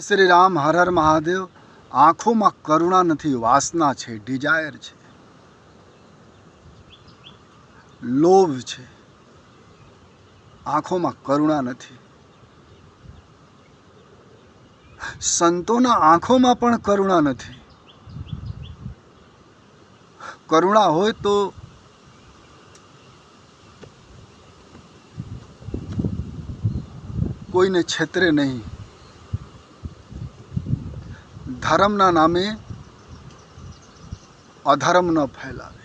શ્રી રામ હર હર મહાદેવ, આંખોમાં કરુણા નથી, વાસના છે, ડિઝાયર છે. લોભ છે. આંખોમાં કરુણા નથી. સંતોના આંખોમાં પણ કરુણા નથી. કરુણા હોય તો કોઈને છેતરે નહીં. ધર્મના નામે અધર્મ ન ફેલાવે.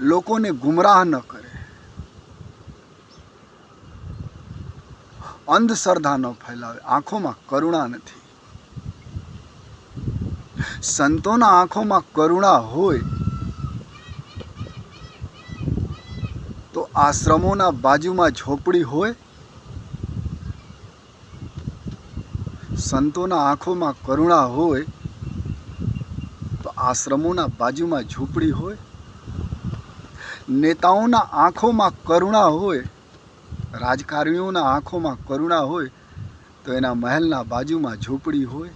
લોકોને ગુમરાહ ન કરે. અંધશ્રદ્ધા ન ફેલાવે. આંખોમાં કરુણા નથી. સંતોના આંખોમાં કરુણા હોય તો આશ્રમોના બાજુમાં ઝોપડી હોય સંતોના આંખોમાં કરુણા હોય, તો આશ્રમોના બાજુમાં ઝૂંપડી હોય, નેતાઓના આંખોમાં કરુણા હોય, રાજકારણીઓના આંખોમાં કરુણા હોય, તો એના મહેલના બાજુમાં ઝૂંપડી હોય.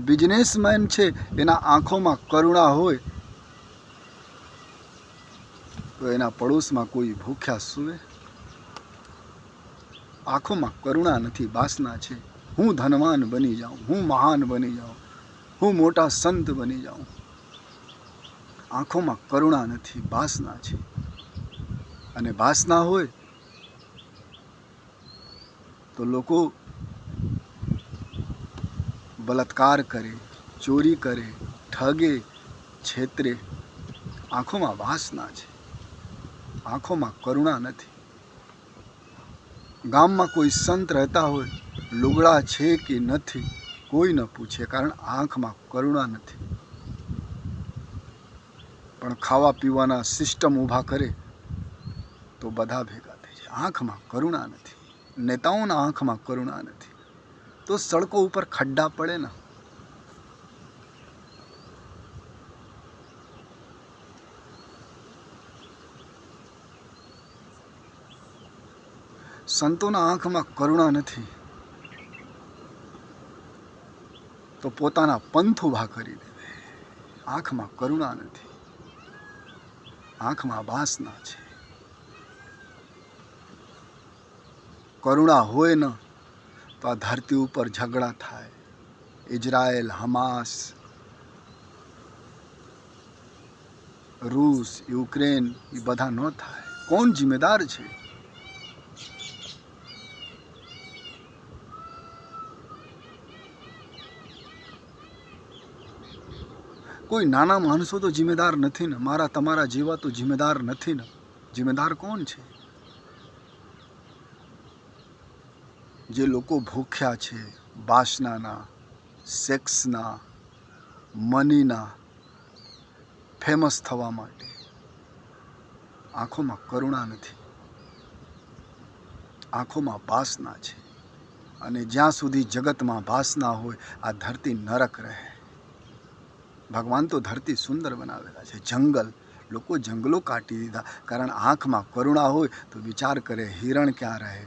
બિઝનેસમેન છે, એના આંખોમાં કરુણા હોય, તો એના પડોશમાં કોઈ ભૂખ્યા સૂવે. આંખોમાં કરુણા નથી બાસના છે. હું ધનવાન બની જાઉં, હું મહાન બની જાઉં, હું મોટા સંત બની જાઉં. આંખોમાં કરુણા નથી બાસના છે. અને બાસના હોય તો લોકો બલાત્કાર કરે, ચોરી કરે, ઠગે, છેતરે. આંખોમાં વાસના છે. આંખોમાં કરુણા નથી. ગામમાં કોઈ સંત રહેતા હોય, લુગડા છે કે નથી, કોઈ ન પૂછે, કારણ આંખમાં કરુણા નથી. પણ ખાવા પીવાના સિસ્ટમ ઊભા કરે તો બધા ભેગા થઈ જાય. આંખમાં કરુણા નથી. નેતાઓના આંખમાં કરુણા નથી. તો સડકો ઉપર ખડ્ડા પડે ને. સંતોના આંખમાં કરુણા નથી, તો પોતાના પંથ ઊભા કરી દે. આંખમાં કરુણા નથી, આંખમાં વાસના છે. કરુણા હોય ન, તો આ ધરતી ઉપર ઝઘડા થાય. ઇઝરાયલ, હમાસ, રૂસ, યુક્રેન, એ બધા ન થાય. કોણ જિમ્મેદાર છે? કોઈ નાના માણસો તો જિમ્મેદાર નથી ને. મારા, તમારા જેવા તો જિમ્મેદાર નથી ને. જિમ્મેદાર કોણ છે? જે લોકો ભૂખ્યા છે, બાસનાના, સેક્સના, મનીના, ફેમસ થવા માટે. આંખોમાં કરુણા નથી. આંખોમાં વાસના છે. અને જ્યાં સુધી જગતમાં વાસના હોય, આ ધરતી નરક રહે. ભગવાન તો ધરતી સુંદર બનાવેલા છે. જંગલ, લોકો જંગલો કાઢી દીધા. કારણ આંખમાં કરુણા હોય તો વિચાર કરે, હિરણ ક્યાં રહે?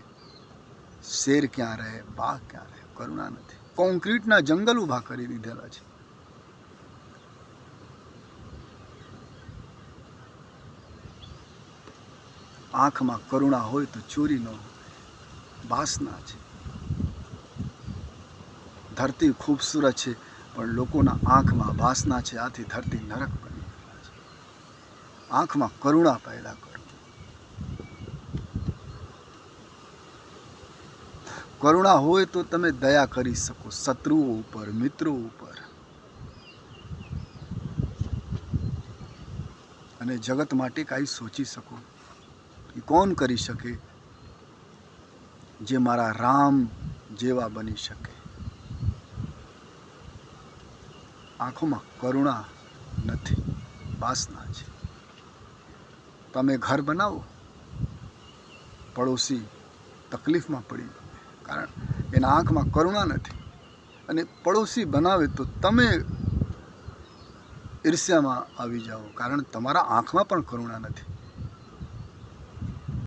શેર ક્યાં રહે? બાઘ ક્યાં રહે? કરુણા નથી. કોન્ક્રીટના જંગલ ઊભા કરી દીધેલા છે. આંખમાં કરુણા હોય તો ચોરી ન હોય વાસના છે. ધરતી ખૂબસૂરત છે. પણ લોકોના આંખમાં વાસના છે, આથી ધરતી નરક બની છે. આંખમાં કરુણા પેદા કરો. કરુણા હોય તો તમે દયા કરી શકો શત્રુઓ ઉપર, મિત્રો ઉપર. અને જગત માટે કાંઈ સોચી શકો. એ કોણ કરી શકે? જે મારા રામ જેવા બની શકે. આંખોમાં કરુણા નથી, વાસના છે. તમે ઘર બનાવો, પડોશી તકલીફમાં પડી કારણ એના આંખમાં કરુણા નથી અને પડોશી બનાવે તો તમે ઈર્ષ્યામાં આવી જાઓ. કારણ તમારા આંખમાં પણ કરુણા નથી.